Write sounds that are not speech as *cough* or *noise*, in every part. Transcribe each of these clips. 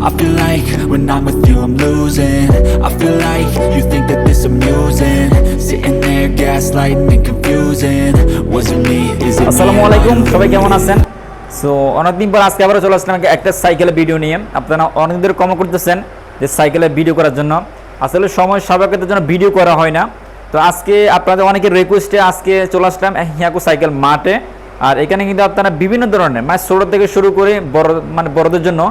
I feel like when I'm with you, I'm losing. I feel like you think that this amusing. Sitting there gaslighting and confusing. Was it me? Is it? আসসালামু আলাইকুম সবাই so অনেকদিন পর আজকে আবারও চলে আসলাম একটা সাইকেলের ভিডিও নিয়ে আপনারা অনেকদিন ধরে করতেছেন যে সাইকেলের ভিডিও করার জন্য আসলে সময় সাবেকের জন্য ভিডিও করা হয় না তো আজকে আপনাদের অনেকের রিকোয়েস্টে আজকে চলে আসলাম হিয়াকু সাইকেল মাঠে আর এখানে কিন্তু আপনারা বিভিন্ন ধরনের মানে ছোটো থেকে শুরু করে বড় মানে বড়দের জন্য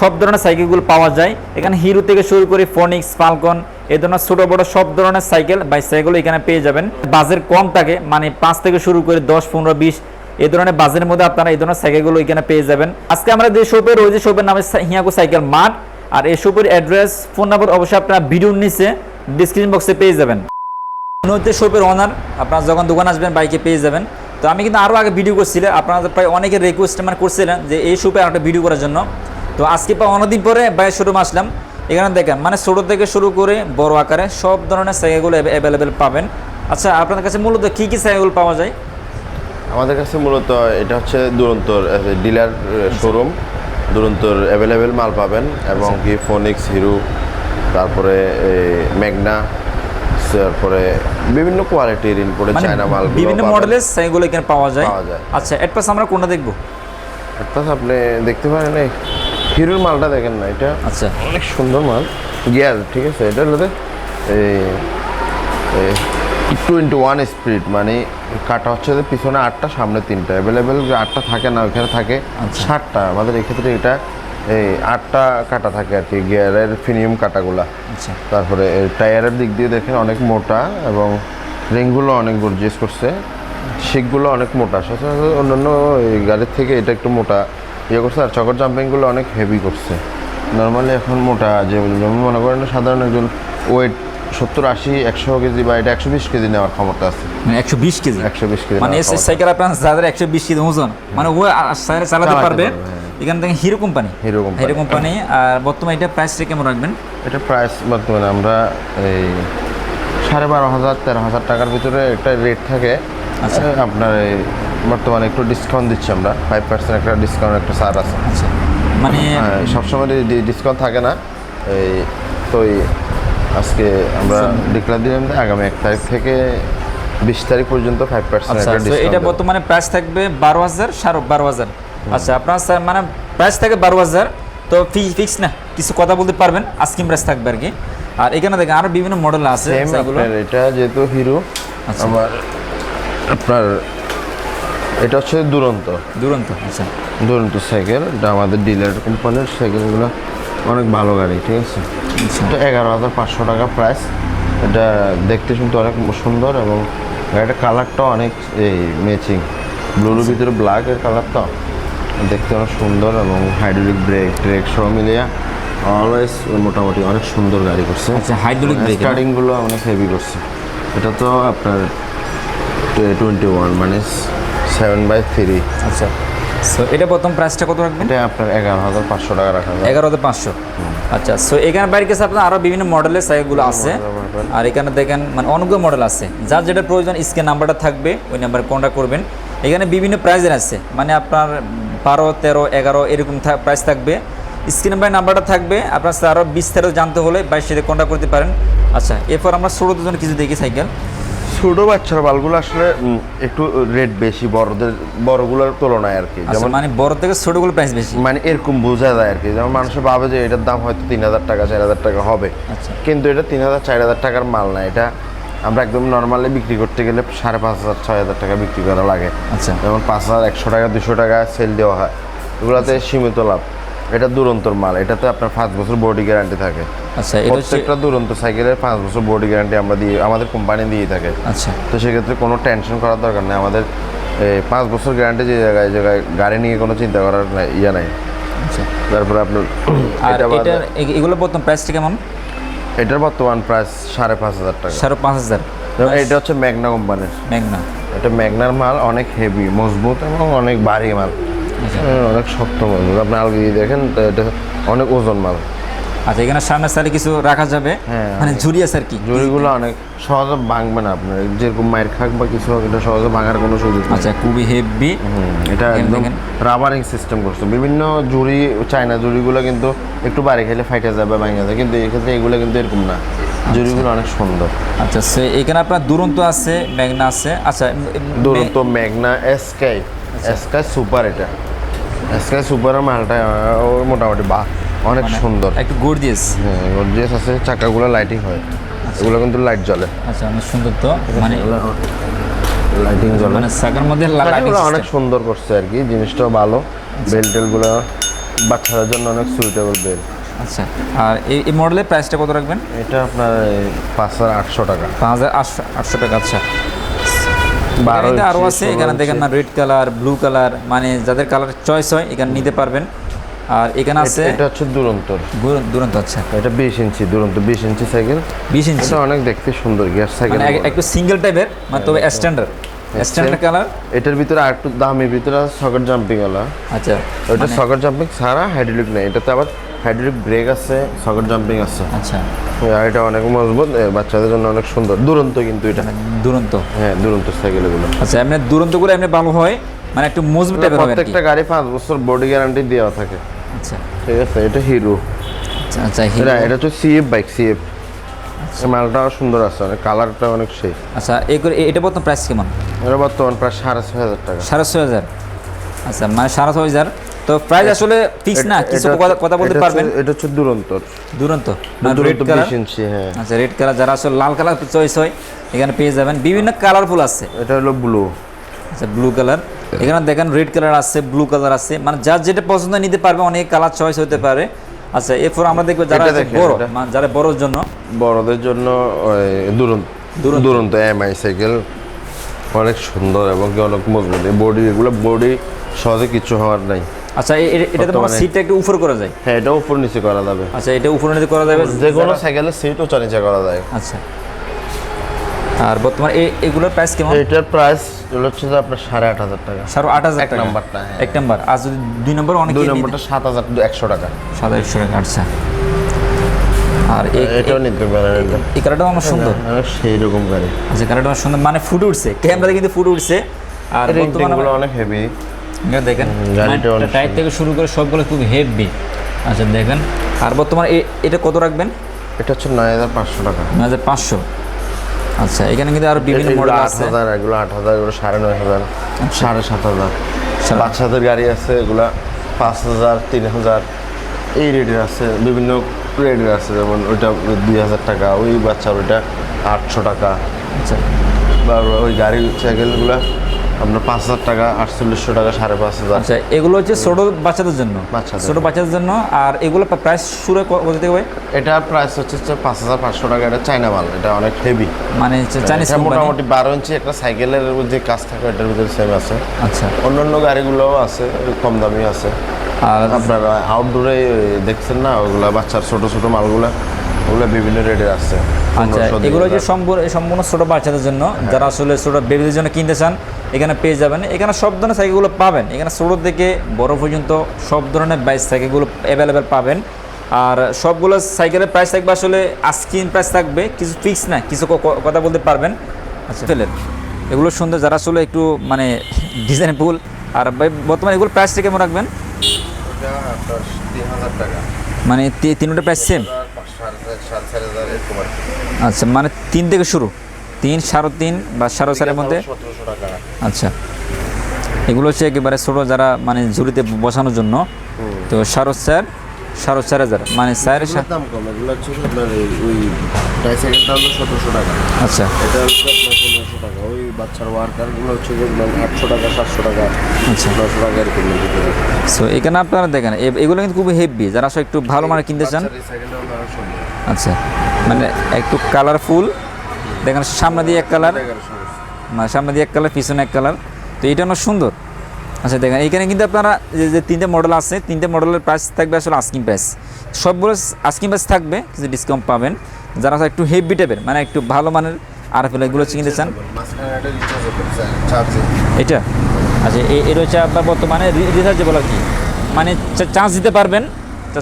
সব ধরনের সাইকেলগুলো পাওয়া যায়। এখানে হিরো থেকে শুরু করে ফোনিক্স ফালকন এ ধরনের ছোটো বড় সব ধরনের সাইকেল বাইসাইকেল এখানে পেয়ে যাবেন। বাজেট কম থাকে মানে পাঁচ থেকে শুরু করে দশ, পনেরো, বিশ এই ধরনের বাজের মধ্যে আপনারা এই ধরনের সাইকেলগুলো এখানে পেয়ে যাবেন। আজকে আমরা যে শপে রয়েছে শপের নাম হিয়াকো সাইকেল মাঠ আর এই শপের অ্যাড্রেস ফোন নাম্বার অবশ্যই আপনারা ভিডিওর নিচে ডিসক্রিপশন বক্সে পেয়ে যাবেন। হচ্ছে শপের ওনার আপনারা যখন দোকান আসবেন বাইকে পেয়ে যাবেন। তো আমি কিন্তু আরও আগে ভিডিও করছিলাম আপনারা প্রায় অনেকের রিকোয়েস্ট মানে করছিলেন যে এই শপে একটা ভিডিও করার জন্য। তো আজকে প্রায় অনেকদিন পরে বাইরের শোরুম আসলাম। এখানে দেখেন মানে ছোটো থেকে শুরু করে বড় আকারে সব ধরনের সাইকেলগুলো অ্যাভেলেবেল পাবেন। আচ্ছা আপনাদের কাছে মূলত কী কী সাইকেল পাওয়া যায়? আমাদের কাছে মূলত এটা হচ্ছে দুরন্তর ডিলার শোরুম দুরন্তর অ্যাভেলেবেল মাল পাবেন এবং কি ফোনিক্স হিরো তারপরে ম্যাগনা তারপরে বিভিন্ন কোয়ালিটির ইনপোর্টে মানে চায়না মাল বিভিন্ন মডেলের সাইকেল এখানে পাওয়া যায়? পাওয়া যায়। আচ্ছা এর পাশে আমরা কোনটা দেখব? আপনি দেখতে পারেন হিরোর মালটা দেখেন না এটা। আচ্ছা। অনেক সুন্দর মাল। গিয়ার ঠিক আছে? এটা হলো এই টোয়েন্টি ওয়ান স্পিড মানে কাটা হচ্ছে যে পিছনে আটটা সামনে তিনটা। অ্যাভেলেবেল আটটা থাকে না ওইখানে থাকে আচ্ছা। ষাটটা। আমাদের এক্ষেত্রে এটা এই আটটা কাটা থাকে আর কি গিয়ারের ফিনিয়াম কাটাগুলা। আচ্ছা। তারপরে টায়ারের দিক দিয়ে দেখেন অনেক মোটা এবং রিংগুলো অনেক গর্জিয়াস করছে। শিকগুলো অনেক মোটা। সচরাচর অন্যান্য গাড়ির থেকে এটা একটু মোটা। ইয়ে করছে আর চকর জাম্পিংগুলো অনেক হেভি করছে। নর্মালি এখন মোটা যে যেমন মনে করেন সাধারণ একজন ওয়েট সত্তর আশি একশো কেজি বা এটা একশো বিশ কেজি নেওয়ার ক্ষমতা আছে। মানে একশো বিশ কেজি? একশো বিশ কেজি মানে সাইকেল আপনার যাদের একশো বিশ কেজি ওজন মানে ও চালাতে পারবে হ্যাঁ। এখান থেকে Hero company. Hero company. Hero company আর বর্তমানে এটা প্রাইসটা কেমন রাখবেন? এটা প্রাইস বর্তমানে আমরা এই সাড়ে বারো হাজার তেরো হাজার টাকার ভিতরে একটা রেট থাকে আচ্ছা। আপনার এই বর্তমানে একটু ডিসকাউন্ট দিচ্ছি আমরা। ফাইভ পার্সেন্ট একটা ডিসকাউন্ট একটা সার আছে। আচ্ছা মানে সবসময় ডিসকাউন্ট থাকে না। এই তো আজকে আমরা ডিক্লার দিলাম আগামী এক তারিখ থেকে বিশ তারিখ পর্যন্ত ফাইভ পার্সেন্ট আচ্ছা তো এটা বর্তমানে প্রাইস থাকবে বারো হাজার সাড়ে বারো হাজার। আচ্ছা আপনার স্যার মানে প্রাইস থাকে বারো হাজার তো ফিক্স না কিছু কথা বলতে পারবেন আস্কিম প্রাইস থাকবে আর কি। আর এখানে দেখেন আরও বিভিন্ন মডেল আছে এটা যেহেতু হিরো আচ্ছা। আমার আপনার এটা হচ্ছে দুরন্ত। দুরন্ত আচ্ছা। দুরন্ত সাইকেল এটা আমাদের ডিলার কোম্পানির সাইকেলগুলো অনেক ভালো গাড়ি ঠিক আছে? আচ্ছা। এটা এগারো হাজার পাঁচশো টাকা প্রাইস এটা দেখতে শুনতে অনেক সুন্দর এবং গাড়িটার কালারটাও অনেক এই ম্যাচিং ব্লুর ভিতরে ব্ল্যাক এর কালারটা দেখতে অনেক সুন্দর এবং হাইড্রোলিক ব্রেক ট্রেক সব মিলিয়ে অলওয়েজ মোটামুটি অনেক সুন্দর গাড়ি করছে। আচ্ছা হাইড্রোলিক ব্রেক স্টার্টিংগুলো অনেক হেভি করছে। এটা তো আপনার টোয়েন্টি ওয়ান মানে সেভেন বাই থ্রি আচ্ছা। সো এটা প্রথম প্রাইসটা কত রাখবেন? এটা আপনার এগারো হাজার পাঁচশো টাকা রাখা এগারো হাজার পাঁচশো। আচ্ছা সো এখানে বাইরের কাছে আপনার আরও বিভিন্ন মডেলের সাইকেলগুলো আছে। আর এখানে দেখেন মানে অনেকগুলো মডেল আছে। যার যেটা প্রয়োজন স্ক্যান নাম্বারটা থাকবে ওই নাম্বারে কন্ট্যাক্ট করবেন। এখানে বিভিন্ন প্রাইজের আছে। মানে আপনার বারো তেরো এগারো এরকম প্রাইস থাকবে। স্ক্রিন নাম্বার নাম্বারটা থাকবে। আপনার আরও বিস্তারিত জানতে হলে বাইরের সাথে কন্ট্যাক্ট করতে পারেন। আচ্ছা এরপর আমরা ষোলো দুজন কিছু দেখি সাইকেল। ছোট বাচ্চার বালগুলো আসলে একটু রেট বেশি বড়দের বড়গুলোর তুলনায় আর কি আচ্ছা যেমন মানে বড় থেকে ছোটোগুলো প্রাইস বেশি? মানে এরকম বোঝা যায় আর কি যেমন মানুষের ভাবে যে এটার দাম হয়তো তিন হাজার টাকা চার হাজার টাকা হবে। আচ্ছা। কিন্তু এটা তিন হাজার চার হাজার টাকার মাল না। এটা আমরা একদম নর্মালি বিক্রি করতে গেলে সাড়ে পাঁচ হাজার ছয় হাজার টাকা বিক্রি করা লাগে। আচ্ছা। যেমন পাঁচ হাজার একশো টাকা দুশো টাকা সেল দেওয়া হয়। এগুলোতে সীমিত লাভ। এটা দুরন্তর মাল এটাতে আপনার পাঁচ বছর বডি গ্যারান্টি থাকে। আচ্ছা প্রত্যেকটা দুরন্ত সাইকেলের পাঁচ বছর বডি গ্যারান্টি আমরা দিয়ে আমাদের কোম্পানি দিয়ে থাকে। আচ্ছা। তো সেক্ষেত্রে কোনো টেনশন করার দরকার নেই আমাদের পাঁচ বছর গ্যারান্টি যে জায়গায় জায়গায় গাড়ি নিয়ে কোনো চিন্তা করার নাই- ইয়ে নাই। আচ্ছা। তারপরে আপনার এটা এগুলো প্রথম প্রাইসটা কেমন? এটার বর্তমান প্রাইস সাড়ে পাঁচ হাজার টাকা। সাড়ে পাঁচ হাজার। এটা হচ্ছে ম্যাগনা কোম্পানির ম্যাগনা এটা ম্যাগনার মাল অনেক হেভি মজবুত এবং অনেক ভারী মাল। হ্যাঁ, অনেক শক্ত মজবুত আপনি আলগি দেখেন এটা অনেক ওজন মাল। আচ্ছা এখানে সামনে সাইডে কিছু রাখা যাবে? হ্যাঁ, মানে। ঝুড়ি আছে আর কি? জুড়িগুলো অনেক সহজে ভাঙবে না আপনার। যেরকম মায়ের খাক বা কিছু হোক এটা সহজে ভাঙার কোনো সুযোগ আচ্ছা খুবই হেভি এটা একদম রাবারিং সিস্টেম করছে। বিভিন্ন জুড়ি চায়না জুড়িগুলো কিন্তু একটু বাড়ি খেলে ফাইটে যাবে ভাঙে যাবে। কিন্তু এক্ষেত্রে এগুলো কিন্তু এরকম না। জুড়িগুলো অনেক সুন্দর। আচ্ছা সে এখানে আপনার দুরন্ত আছে ম্যাগনা আছে? আচ্ছা দুরন্ত ম্যাগনা এসকাই এসকাই সুপার এটা। এসকাই সুপারের মালটা আহ, ও মোটামুটি বা অনেক সুন্দর। একটু গর্জিয়াস হ্যাঁ গর্জিয়াস আছে চাকাগুলো লাইটিং হয়। এগুলো কিন্তু লাইট জ্বলে। আচ্ছা অনেক সুন্দর তো মানে লাইটিং জ্বলে। মানে সাকার মধ্যে লা- lighting অনেক সুন্দর করছে আর কি জিনিসটাও ভালো। বেল টেলগুলো বাচ্চাদের জন্য অনেক সুইটেবল বেল আচ্ছা আর এই এই মডেলের প্রাইসটা কত রাখবেন? এটা আপনার পাঁচ হাজার আটশো টাকা। পাঁচ হাজার আটশো আটশো টাকা আচ্ছা। এখানে আরও আছে এখানে দেখেন না রেড কালার ব্লু কালার মানে যাদের কালার চয়েস হয় এখানে নিতে পারবেন। আর এখানে আছে এটা হচ্ছে দুরন্ত। দুরন্ত আচ্ছা। এটা বিশ ইঞ্চি দুরন্ত বিশ ইঞ্চি সাইকেল। বিশ ইঞ্চি। এটা অনেক দেখতে সুন্দর গ্যাস সাইকেল। মানে একটু সিঙ্গেল টাইপের মানে তবে স্ট্যান্ডার্ড স্ট্যান্ডার্ড কালার এটার ভিতরে আর একটু দামি ভিতরে সকেট জাম্পিং ওলা আচ্ছা মানে- সকেট জাম্পিং ছাড়া হাইড্রোলিক নেই। এটাতে আবার হাইড্রোলিক ব্রেক আছে সকেট জাম্পিং আছে। আচ্ছা। এটা অনেক মজবুত বাচ্চাদের জন্য অনেক সুন্দর। দুরন্ত কিন্তু এটা। দুরন্ত। হ্যাঁ দুরন্ত সাইকেল এগুলো। আচ্ছা এমনি দুরন্তগুলো এমনি ভালো হয় মানে একটু মজবুত টাইপের হবে প্রত্যেকটা গাড়ি পাঁচ বছর বডি গ্যারান্টি দেওয়া থাকে। আচ্ছা। ঠিক আছে এটা হিরো আচ্ছা আচ্ছা এটা হিরো। এটা হচ্ছে সিএফ বাইক সিএফ মালটাও সুন্দর আছে অনেক কালারটা অনেক সেই আচ্ছা এই এটা বর্তমান প্রাইস কেমন? এটা বর্তমান প্রায় সাড়ে ছয় হাজার টাকা। সাড়ে ছয় হাজার। আচ্ছা মানে সাড়ে ছয় হাজার। তো প্রাইস আসলে ফিক্স না? কিছু কথা- কথা বলতে পারবেন? এটা হচ্ছে দুরন্তর দুরন্ত। রেড কালার বিশ হ্যাঁ। আচ্ছা রেড কালার যারা আসলে লাল কালার চয়েস হয় এখানে পেয়ে যাবেন। বিভিন্ন কালারফুল আছে। এটা হলো ব্লু আচ্ছা ব্লু কালার এখানে দেখেন রেড কালার আছে ব্লু কালার আছে। মানে যার যেটা পছন্দ নিতে পারবে অনেক কালার চয়েস হতে পারে। আচ্ছা এরপর আমরা দেখব যারা বড় মানে যারা বড়র জন্য। বড়দের জন্য দুরন্ত দুরন্ত। দুরন্ত এমআই সাইকেল অনেক সুন্দর এবং কি অনেক মজবুত। এই বডি এগুলো বডি সহজে কিছু হওয়ার নাই। আচ্ছা এ- এ- এটাতে সিটটা একটু উপর করা যায়? হ্যাঁ এটা উপর নিচে করা যাবে। আচ্ছা এটা উপর নিচে করা যাবে? যে কোনো সাইকেলের সিট উঁচা নিচে করা যায়। আচ্ছা। আর বর্তমানে এই এগুলোর প্রাইস কেমন? এটার প্রাইস হচ্ছে যে আপনার সাড়ে আট হাজার টাকা। সাড়ে আট হাজার এক নাম্বারটা, হ্যাঁ। এক নাম্বার। আর যদি দুই নম্বর অনেক দুই নম্বরটা সাত হাজার একশো টাকা। সাদা একশো টাকা আচ্ছা। আর এটাও নিতে পারেন। এই কালারটা আমার সুন্দর। সেই রকম গাড়ি আচ্ছা কালারটা আমার সুন্দর মানে ফুটে উঠছে। ক্যামেরাতে কিন্তু ফুটে উঠছে। আর বর্তমানে অনেক হেভি দেখেন গাড়িটা অনেক টাইট থেকে শুরু করে সবগুলো খুব হেভি আচ্ছা দেখেন। আর বর্তমানে এটা কত রাখবেন? এটা হচ্ছে নয় হাজার পাঁচশো টাকা। নয় হাজার পাঁচশো। আচ্ছা এখানে কিন্তু আরও বিভিন্ন মডেল আট আছে। হাজার এগুলো আট হাজার এগুলো সাড়ে নয় হাজার সাড়ে সাত হাজার। সাড়ে- বাচ্চাদের গাড়ি আছে এগুলা পাঁচ হাজার তিন হাজার এই রেটের আছে। বিভিন্ন রেটের আছে যেমন ওইটা দুই হাজার টাকা ওই বাচ্চার ওইটা আটশো টাকা। আচ্ছা। বা ওই গাড়ির সাইকেলগুলো আপনার পাঁচ হাজার টাকা আটচল্লিশশো টাকা সাড়ে পাঁচ হাজার। আচ্ছা এগুলো হচ্ছে ছোট বাচ্চাদের জন্য? বাচ্চাদের। ছোট বাচ্চাদের জন্য আর এগুলো প্রাইস শুরু ক- কত থেকে এটা প্রাইস হচ্ছে পাঁচ হাজার পাঁচশো টাকা এটা চাইনা মাল এটা অনেক হেভি মানে চাইনিজ মোটামুটি বারো ইঞ্চি একটা সাইকেলের যে কাজ থাকে এটার ভিতরে সেম আছে। আচ্ছা। অন্যান্য গাড়িগুলোও আছে কম দামি আছে। আর আপনার আউটডোরে দেখছেন না ওগুলা বাচ্চার ছোট ছোট মালগুলা ওগুলো বিভিন্ন রেটের আছে আচ্ছা এগুলো যে সম্পূর্ণ সম্পূর্ণ ছোট বাচ্চাদের জন্য যারা আসলে ছোট বেবিদের জন্য কিনতে চান এখানে পেয়ে যাবেন। এখানে সব ধরনের সাইকেলগুলো পাবেন। এখানে ছোট থেকে বড় পর্যন্ত সব ধরনের বাইক সাইকেলগুলো অ্যাভেলেবেল পাবেন। আর সবগুলো সাইকেলের প্রাইস থাকবে আসলে আস্কিন প্রাইস থাকবে কিছু ফিক্স না কিছু কথা বলতে পারবেন। আচ্ছা ফেলেন এগুলো সুন্দর যারা আসলে একটু মানে *laughs* ডিজাইনফুল আর বর্তমানে এগুলো প্রাইসটা কেমন রাখবেন? এটা আপনার 3000 টাকা। মানে তিনটা প্রাইস সেম। আচ্ছা মানে তিন থেকে শুরু? তিন সাড়ে তিন বা সাড়ে চারের মধ্যে? আচ্ছা। এগুলো হচ্ছে একেবারে ছোটো যারা মানে ঝুড়িতে বসানোর জন্য। তো সাড়ে চার সাড়ে চার হাজার। মানে চার এগুলোর দাম কম এগুলো হচ্ছে আপনার ওই ট্রাইসাইকেলটা হলো সতেরোশো টাকা। আচ্ছা। এটা হচ্ছে আপনার পনেরোশো টাকা। ওই বাচ্চার ওয়ার্কারগুলো হচ্ছে আটশো টাকা সাতশো টাকা আচ্ছা। নশো টাকা এরকম সো এখানে আপনারা দেখেন এগুলো কিন্তু খুব হেভি যারা আসলে একটু ভালো মানে কিনতে চান আচ্ছা। মানে একটু কালারফুল দেখেন সামনে দিয়ে এক কালার মানে সামনে দিয়ে এক কালার পিছনে এক কালার তো এটা অনেক সুন্দর। আচ্ছা দেখেন এইখানে কিন্তু আপনারা যে যে তিনটে মডেল আছে তিনটে মডেলের প্রাইস থাকবে আসলে আস্কিং প্রাইস সবগুলো আস্কিং প্রাইস থাকবে কিছু ডিসকাউন্ট পাবেন। যারা একটু হেভি টাইপের মানে একটু ভালো মানের আর এগুলো হচ্ছে কিনতে চান। চার্জে এটা আচ্ছা এ- এটা হচ্ছে আপনার বর্তমানে রিচার্জেবল আর কি। মানে চার্জ দিতে পারবেন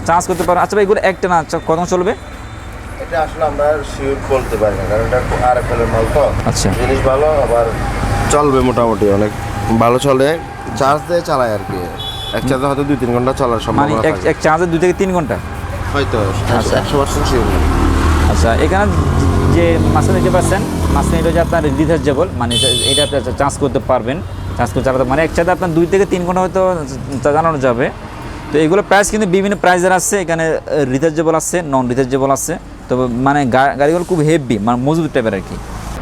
চার্জ করতে পারবেন। আচ্ছা ভাই এগুলো একটা না আচ্ছা কত চলবে? এটা আসলে আমরা শিওর বলতে পারি না কারণ এটা আর এফ এর মাল তো। আচ্ছা। জিনিস ভালো আবার চলবে মোটামুটি অনেক। ভালো চলে চার্জ দিয়ে চালায় আর কি। এক চার্জে হয়তো দুই তিন ঘণ্টা চলার মানে এক থাকে। এক চার্জে দুই থেকে তিন ঘণ্টা? হয়তো একশো পার্সেন্ট আচ্ছা এখানে যে মাসে নিতে পারছেন মাসে এটা হচ্ছে আপনার রিচার্জেবল মানে এটা- এটা আপনি চার্জ করতে পারবেন। চার্জ করে চালাতে মানে একসাথে আপনার দুই থেকে তিন ঘণ্টা হয়তো চালানো যাবে। তো এগুলো প্রাইস কিন্তু বিভিন্ন প্রাইজের আছে। এখানে রিচার্জেবল আছে নন রিচার্জেবল আছে। তবে মানে গা- গাড়িগুলো খুব হেভি মানে মজবুত টাইপের আর কি।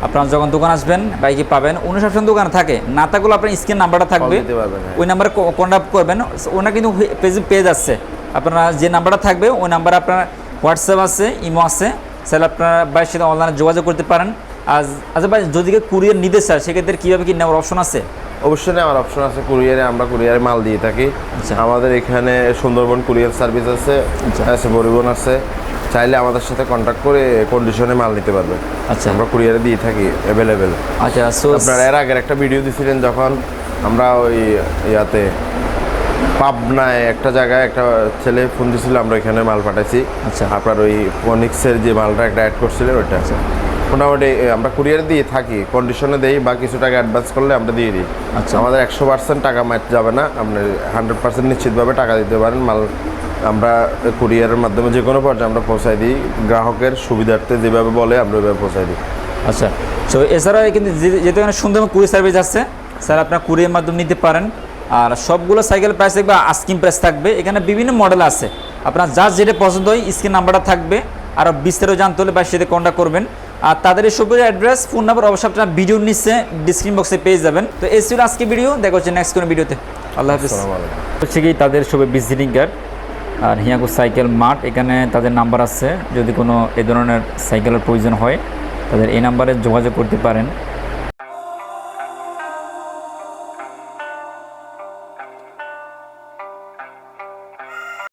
আপনারা যখন দোকান আসবেন বাইকে পাবেন অনুশাসন দোকানে থাকে না থাকলে আপনার স্ক্রিন নাম্বারটা থাকবে। হ্যাঁ। ওই নাম্বারে কন্ট্যাক্ট করবেন ওনার কিন্তু পেজ পেজ আছে। আপনারা যে নাম্বারটা থাকবে ওই নাম্বারে আপনার হোয়াটসঅ্যাপ আছে ইমো আছে তাহলে আপনারা বাইরের সাথে অনলাইনে যোগাযোগ করতে পারেন। আজ আচ্ছা ভাই যদি কেউ কুরিয়ার নিতে চায় সেক্ষেত্রে কীভাবে কি নেওয়ার অপশন আছে? অবশ্যই আমার অপশন আছে কুরিয়ারে আমরা কুরিয়ারে মাল দিয়ে থাকি। আচ্ছা। আমাদের এখানে সুন্দরবন কুরিয়ার সার্ভিস আছে আচ্ছা। আছে পরিবহন আছে। চাইলে আমাদের সাথে কন্ট্যাক্ট করে কন্ডিশনে মাল নিতে পারবে। আচ্ছা। আমরা কুরিয়ারে দিয়ে থাকি অ্যাভেলেবেল আচ্ছা আপনার এর আগের একটা ভিডিও দিয়েছিলেন যখন আমরা ওই ইয়াতে পাবনায় একটা জায়গায় একটা ছেলে ফোন দিছিল আমরা এখানে মাল পাঠাইছি। আচ্ছা। আপনার ওই ফোনিক্সের যে মালটা একটা অ্যাড করছিলেন ওইটা। মোটামুটি আমরা কুরিয়ার দিয়ে থাকি কন্ডিশনে দেই বা কিছু টাকা অ্যাডভান্স করলে আমরা দিয়ে দিই। আচ্ছা। আমাদের একশো পার্সেন্ট টাকা ম্যাচ যাবে না আপনি হান্ড্রেড পার্সেন্ট নিশ্চিতভাবে টাকা দিতে পারেন মাল আমরা কুরিয়ারের মাধ্যমে যে কোনো পর্যায়ে আমরা পৌঁছাই দিই গ্রাহকের সুবিধার্থে যেভাবে বলে আমরা ওইভাবে পৌঁছাই দিই। আচ্ছা। তো এছাড়াও কিন্তু যে- যেহেতু এখানে সুন্দর কুরিয়ার সার্ভিস আছে স্যার আপনার কুরিয়ার মাধ্যমে নিতে পারেন। আর সবগুলো সাইকেল প্রাইস থাকবে আস্কিং প্রাইস থাকবে। এখানে বিভিন্ন মডেল আছে। আপনার যার যেটা পছন্দ হয় স্ক্রিন নাম্বারটা থাকবে। আর বিস্তারিত জানতে হলে বা সাথে কন্ট্যাক্ট করবেন। আর তাদের এই অ্যাড্রেস ফোন নাম্বার অবশ্যই আপনার ভিডিও নিচে ডিসক্রিপশন বক্সে পেয়ে যাবেন। তো এই ছিল আজকে ভিডিও দেখা হচ্ছে নেক্সট কোনো ভিডিওতে আল্লাহ হাফিজ। হচ্ছে কি তাদের সবে ভিজিটিং কার্ড আর হিয়াগো সাইকেল মাঠ এখানে তাদের নাম্বার আছে। যদি কোনো এ ধরনের সাইকেলের প্রয়োজন হয় তাদের এই নাম্বারে যোগাযোগ করতে পারেন।